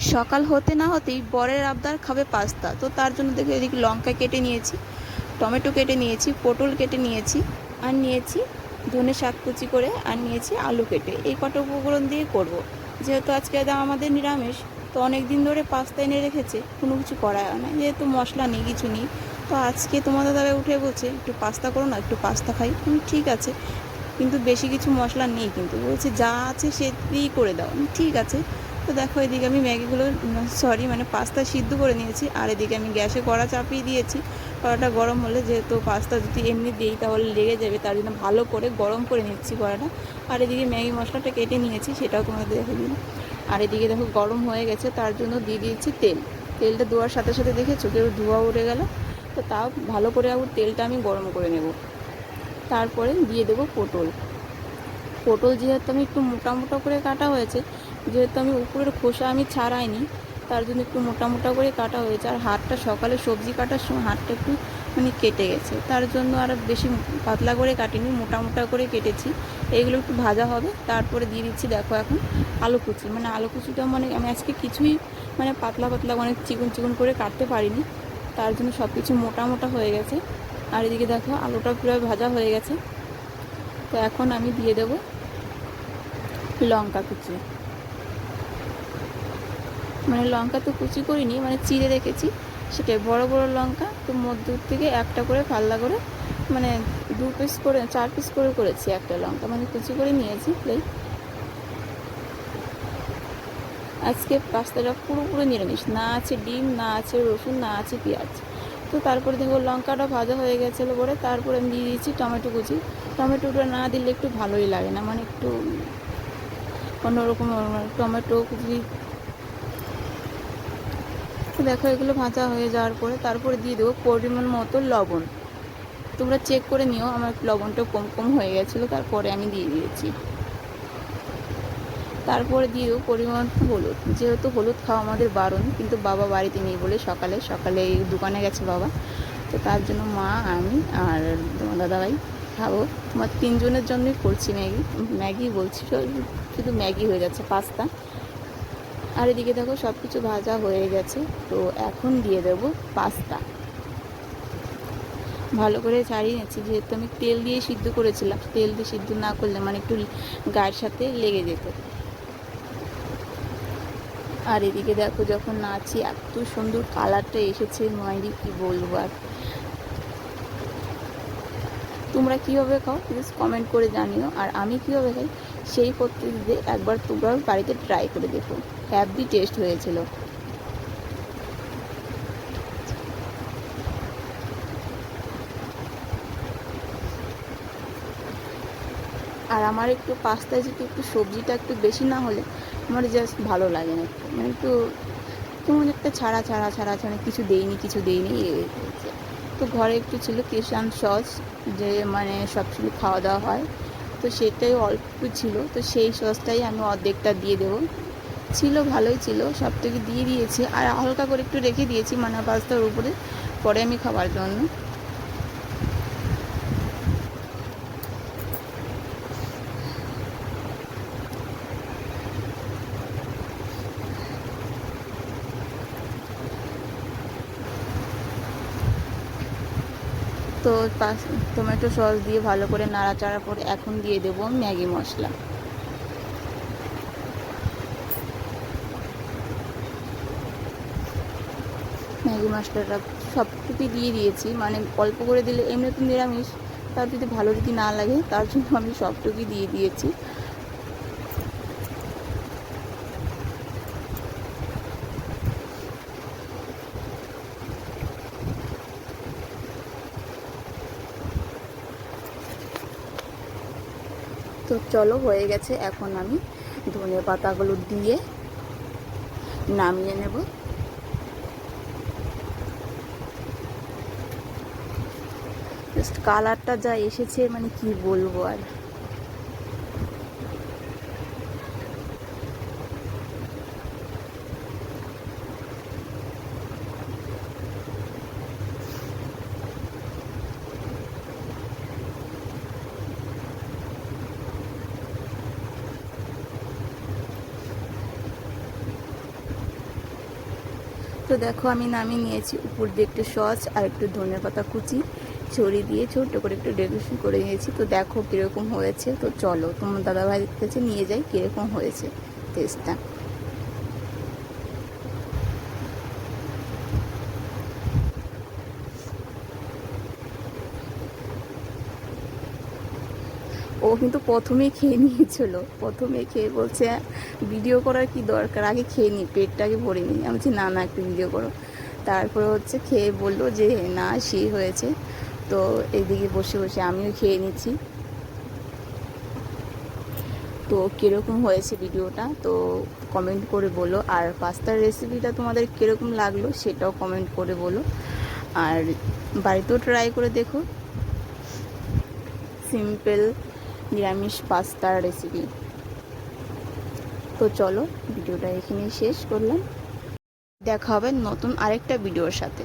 সকাল হতে না হতেই বরের আবদার খাবে পাস্তা। তো তার জন্য দেখে এদিকে লঙ্কা কেটে নিয়েছি, টমেটো কেটে নিয়েছি, পটল কেটে নিয়েছি, আর নিয়েছি ধনে শাক কুচি করে, আর নিয়েছি আলু কেটে। এই কটা উপকরণ দিয়ে করব। যেহেতু আজকে দা- আমাদের নিরামিষ, তো অনেক দিন ধরে পাস্তা এনে রেখেছে, কোনো কিছু করা হয় না। যেহেতু মশলা নেই, কিছু নেই, তো আজকে তোমাদের দাদা উঠে বলছে, একটু পাস্তা করো না, একটু পাস্তা খাই। ঠিক আছে। কিন্তু বেশি কিছু মশলা নেই কিন্তু। বলছে, যা আছে সে দিয়েই করে দাও। ঠিক আছে। তো দেখো, এদিকে আমি ম্যাগিগুলো সরি মানে পাস্তা সিদ্ধ করে নিয়েছি। আর এদিকে আমি গ্যাসে কড়া চাপিয়ে দিয়েছি। কড়াটা গরম হলে যেহেতু পাস্তা যদি এমনি দিই, তাহলে লেগে যাবে। তার জন্য ভালো করে গরম করে নিচ্ছি কড়াটা। আর এদিকে ম্যাগি মশলাটা কেটে নিয়েছি, সেটাও তোমাদের দেখে দিন আর এদিকে দেখো, গরম হয়ে গেছে। তার জন্য দিয়ে দিয়েছি তেল। তেলটা দেওয়ার সাথে সাথে দেখেছ? কেউ ধোয়া উঠে গেল। তো তাও ভালো করে আবার তেলটা আমি গরম করে নেব। তারপরে দিয়ে দেবো পটল। পটল যেহেতু আমি একটু মোটা মোটা করে কাটা হয়েছে, যেহেতু আমি উপরের খোসা আমি ছাড়াইনি, তার জন্য একটু মোটা মোটা করে কাটা হয়েছে। আর হাতটা সকালে সবজি কাটার সময় হাতটা একটু মানে কেটে গেছে, তার জন্য আর বেশি পাতলা করে কাটিনি, মোটা মোটা করে কেটেছি। এইগুলো একটু ভাজা হবে, তারপরে দিয়ে দিচ্ছি দেখো এখন আলু কুচি। মানে আলু কুচিটা মানে আমি আজকে কিছুই মানে পাতলা পাতলা মানে চিকন চিকন করে কাটতে পারিনি, তার জন্য সব কিছু মোটা মোটা হয়ে গেছে। আর এদিকে দেখো আলুটা পুরো ভাজা হয়ে গেছে। তো এখন আমি দিয়ে দেবো লঙ্কা কুচি। মানে লঙ্কা তো কুচি করিনি মানে চিড়ে রেখেছি। সেটাই বড় বড় লঙ্কা, তো মধ্য থেকে একটা করে পাল্লা করে মানে দু পিস করে, চার পিস করে করেছি একটা লঙ্কা। মানে কুচি করে নিয়েছি প্লেট আজকে পাস্তাটা পুরোপুরি নিরামিষ, না আছে ডিম, না আছে রসুন, না আছে পেঁয়াজ। তো তারপরে দেখো লঙ্কাটা ভাজা হয়ে গেছিল পরে, তারপরে আমি দিয়ে দিয়েছি টমেটো কুচি। টমেটোটা না দিলে একটু ভালোই লাগে না মানে একটু অন্যরকম টমেটো, কুচি। দেখো, এগুলো ভাজা হয়ে যাওয়ার পরে তারপরে দিয়ে দেবো পরিমাণ মতো লবণ। তোমরা চেক করে নিও, আমার লবণটা কম কম হয়ে গেছিল, তারপরে আমি দিয়ে দিয়েছি। তারপরে দিয়ে দেবো পরিমাণ হলুদ। যেহেতু হলুদ খাওয়া আমাদের বারণ, কিন্তু বাবা বাড়িতে নেই বলে সকালে সকালে দোকানে গেছে বাবা। তো তার জন্য মা, আমি আর তোমার দাদাভাই খাব। তোমার তিনজনের জন্যই করছি ম্যাগি। ম্যাগি বলছি শুধু ম্যাগি হয়ে যাচ্ছে, পাস্তা। আর এদিকে দেখো সব কিছু ভাজা হয়ে গেছে। তো এখন দিয়ে দেব পাস্তা। ভালো করে ছাড়িয়ে নিচ্ছি। যেহেতু আমি তেল দিয়ে সিদ্ধ করেছিলাম, তেল দিয়ে সিদ্ধ না করলে মানে একটু গায়ের সাথে লেগে যেত। আর এদিকে দেখো, যখন নাচি, এত সুন্দর কালারটা এসেছে, মাইরি কি বলব আর। তোমরা কীভাবে খাও প্লিজ কমেন্ট করে জানিও। আর আমি কীভাবে খাই, সেই পদ্ধতিতে একবার তোমরাও বাড়িতে ট্রাই করে দেখো। হ্যাপি টেস্ট হয়েছিল। আর আমার একটু পাস্তায় যদি একটু সবজিটা একটু বেশি না হলে, আমার জাস্ট ভালো লাগে না একটু। মানে একটু কেমন একটা ছাড়া ছাড়া ছাড়া ছাড়া কিছু দেইনি কিছু দেইনি তো ঘরে একটু ছিল কেশান সস, যে মানে সব কিছু খাওয়া দাওয়া হয়। তো সেটাই অল্প ছিল, তো সেই সসটাই আমি অর্ধেকটা দিয়ে দেবো। ছিল, ভালোই ছিল, সব থেকে দিয়ে দিয়েছি। আর হালকা করে একটু রেখে দিয়েছি মানে পাস্তার উপরে, পরে আমি খাবার জন্য। তো টমেটো সস দিয়ে ভালো করে নাড়াচাড়া করে এখন দিয়ে দেবো ম্যাগি মশলা। ম্যাগি মশলাটা সবটুকুই দিয়ে দিয়েছি। মানে অল্প করে দিলে এমনি তো নিরামিষ তার যদি ভালো যদি না লাগে, তার জন্য আমি সবটুকুই দিয়ে দিয়েছি। তো চলো, হয়ে গেছে। এখন আমি ধনে পাতাগুলো দিয়ে নামিয়ে নেব। জাস্ট কালারটা যা এসেছে মানে কি বলব আর। তো দেখো আমি নামিয়ে নিয়েছি। উপর দিয়ে একটু সস আর একটু ধনের পাতা কুচি। ছড়ি দিয়ে ছোট্ট করে একটু ডেকোরেশন করে নিয়েছি। তো দেখো কীরকম হয়েছে। তো চলো তোমার দাদাভাইয়ের কাছে নিয়ে যাই কীরকম হয়েছে টেস্টটা ও কিন্তু প্রথমেই খেয়ে নিয়েছিল। প্রথমে খেয়ে বলছে, ভিডিও করার কি দরকার? আগে খেয়ে নি পেটটাকে ভরে নি। আমি বলছি, না না, একটু ভিডিও করো। তারপরে হচ্ছে খেয়ে বলল যে, না সে হয়েছে। তো এদিকে বসে বসে আমিও খেয়ে নিচ্ছি। তো কীরকম হয়েছে ভিডিওটা? তো কমেন্ট করে বলো। আর পাস্তার রেসিপিটা তোমাদের কীরকম লাগল, সেটাও কমেন্ট করে বলো। আর বাড়িতেও ট্রাই করে দেখো। সিম্পল নিরামিষ পাস্তার রেসিপি তো চলো, ভিডিওটা এখানেই শেষ করলাম। দেখা হবে নতুন আরেকটা ভিডিওর সাথে।